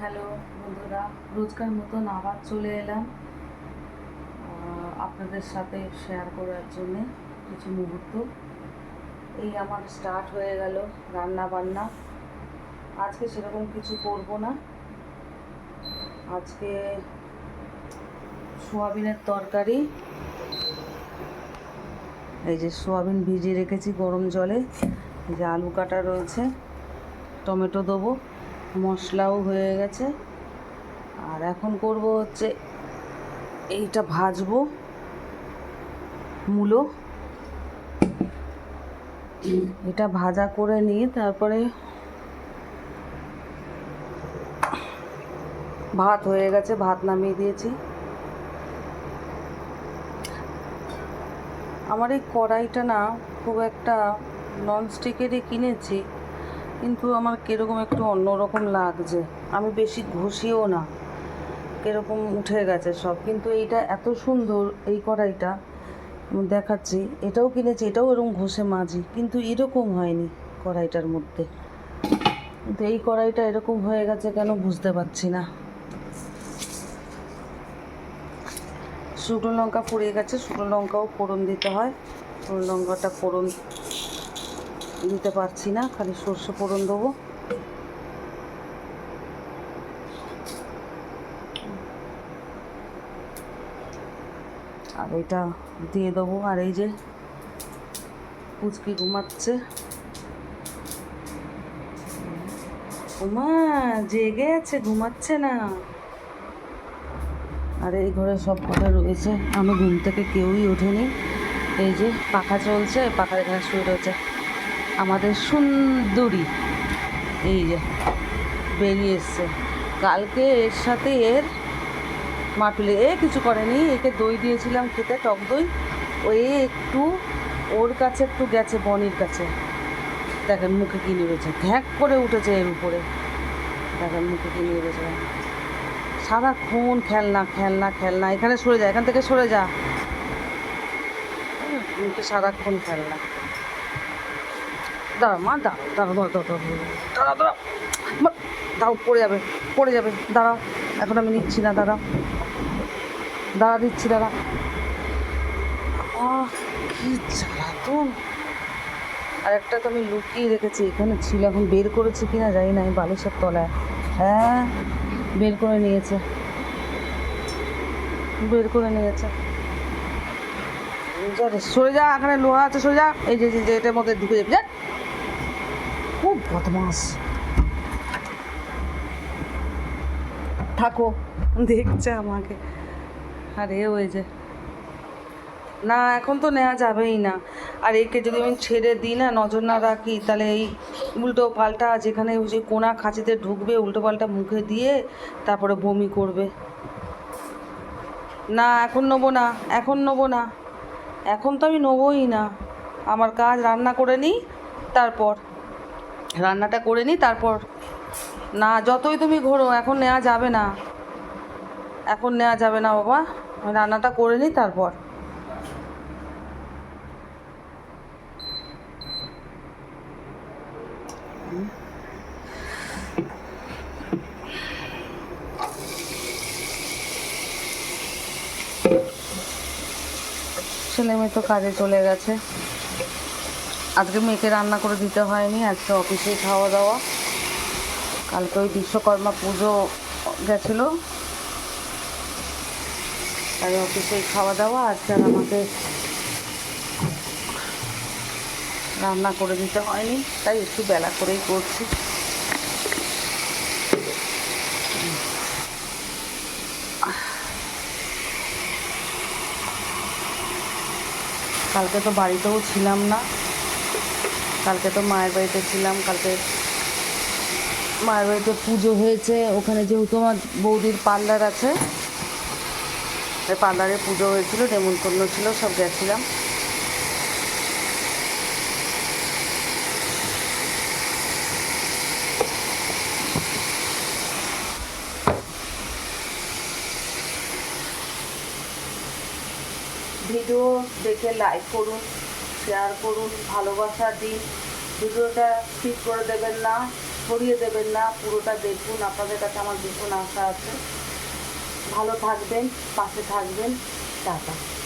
Hello বন্ধুরা, রোজকার মতন আবার চলে এলাম। আপনাদের সাথে শেয়ার করার জন্যে কিছু মুহূর্ত। এই আমার স্টার্ট হয়ে গেল রান্না বান্না। আজকে সেরকম কিছু করব না। আজকে সোয়াবিনের তরকারি। এই যে সোয়াবিন ভিজিয়ে রেখেছি গরম জলে। এই যে আলু কাটা রয়েছে। টমেটো দেবো। মশলাও হয়ে গেছে। আর এখন করব হচ্ছে এইটা ভাজবো। মূলো। এটা ভাজা করে নিয়ে তারপরে ভাত হয়ে গেছে, ভাত নামিয়ে দিয়েছি। আমার এই কড়াইটা না খুব একটা ননস্টিকেরই কিনেছি। কিন্তু আমার কীরকম একটু অন্যরকম লাগছে। আমি বেশি ঘষিও না। কীরকম উঠে গেছে সব। কিন্তু এইটা এত সুন্দর, এই কড়াইটা দেখাচ্ছি। এটাও কিনেছি, এটাও এরকম ঘষে মাজি, কিন্তু এরকম হয়নি কড়াইটার মধ্যে। কিন্তু এই কড়াইটা এরকম হয়ে গেছে কেন বুঝতে পারছি না। শুকনো লঙ্কা পুড়িয়ে গেছে, শুকনো লঙ্কাও ফোড়ন দিতে হয়। শুকনো লঙ্কাটা ফোড়ন দিতে পারছি না, খালি সর্ষে ফোড়ন দেবো। আর এটা দিয়ে দেবো, আর এই যে পুচকি ঘুমাচ্ছে। উমা জেগে আছে, ঘুমাচ্ছে না। আর এই ঘরে সব কথা রয়েছে, আমি ঘুম থেকে কেউই ওঠেনি। এই যে পাখা চলছে, পাখার এখানে শুয়ে রয়েছে। আমাদের সুন্দরী। এই যে, বেরিয়ে এসছে। কালকে এর সাথে এর মাটুলে এ কিছু করেনি, একে দই দিয়েছিলাম খেতে, টক দই। ও এ একটু, ওর কাছে একটু গেছে, বনির কাছে। দেখেন মুখে কিনে নেবেছে ঘ্যাঁক করে উঠেছে এর উপরে। দেখেন মুখে কি নেবেছে সারাক্ষণ খেলনা খেলনা খেলনা, এখানে সরে যা, এখান থেকে সরে যা। মুখে সারাক্ষণ খেলনা। দাঁড়া, মা, দাঁড়া দাঁড়া দাঁড়া দাঁড়া দাঁড়া দাঁড়া দাও পড়ে যাবে পড়ে যাবে। দাঁড়াও এখন আমি নিচ্ছি না দাঁড়াও দাঁড়া, দিচ্ছি, দাঁড়া। আহ, কি জ্বালাতন। আর একটা তো আমি লুকিয়ে রেখেছি, এখানে ছিল, এখন বের করেছি কিনা জানি না আমি বালিশের তলায়। হ্যাঁ বের করে নিয়েছে। বের করে নিয়েছে। সরে যা, এখানে লোহা আছে, সরে যা। এই যে এটার মধ্যে ঢুকে যাবে যা বদমাস। থাকো, দেখছে আমাকে। আর এ ওই যে। না, এখন তো নেওয়া যাবেই না। আর একে যদি আমি ছেড়ে দিই না, নজর না রাখি, তাহলে এই উল্টো পাল্টা যেখানে যে কোনা খাঁচিতে ঢুকবে, উল্টো পাল্টা মুখে দিয়ে তারপরে বমি করবে। না, এখন নেব না, এখন নেব না। এখন তো আমি নেবোই না। আমার কাজ রান্না করে নিই, তারপর। রান্নাটা করে নিই তারপর না, যতই তুমি ঘোরো, এখন নেওয়া যাবে না। এখন নেওয়া যাবে না বাবা রান্নাটা করে নিই তারপর। ছেলে মেয়ে তো কাজে চলে গেছে। আজকে মেয়েকে রান্না করে দিতে হয়নি, আজকে অফিসে খাওয়া দাওয়া। কালকে ওই বিশ্বকর্মা পুজো গেছিল। তাই অফিসে খাওয়া দাওয়া, আজকে আর আমাকে রান্না করে দিতে হয়নি, তাই একটু বেলা করেই করছি। কালকে তো বাড়িতেও ছিলাম না। কালকে তো মায়ের বাড়িতে ছিলাম, কালকে মায়ের বাড়িতে পুজো হয়েছে। ওখানে যেহেতু আমার বৌদির পার্লার আছে পার্লারে পুজো হয়েছিল, নেমন্তন্ন ছিল, সব গেছিলাম। ভিডিও দেখে লাইক করুন। শেয়ার করুন, ভালোবাসা দিন। ভিডিওটা ঠিক করে দেবেন না সরিয়ে দেবেন না, পুরোটা দেখুন। আপনাদের কাছে আমার ভীষণ আশা আছে। ভালো থাকবেন, পাশে থাকবেন। টাটা।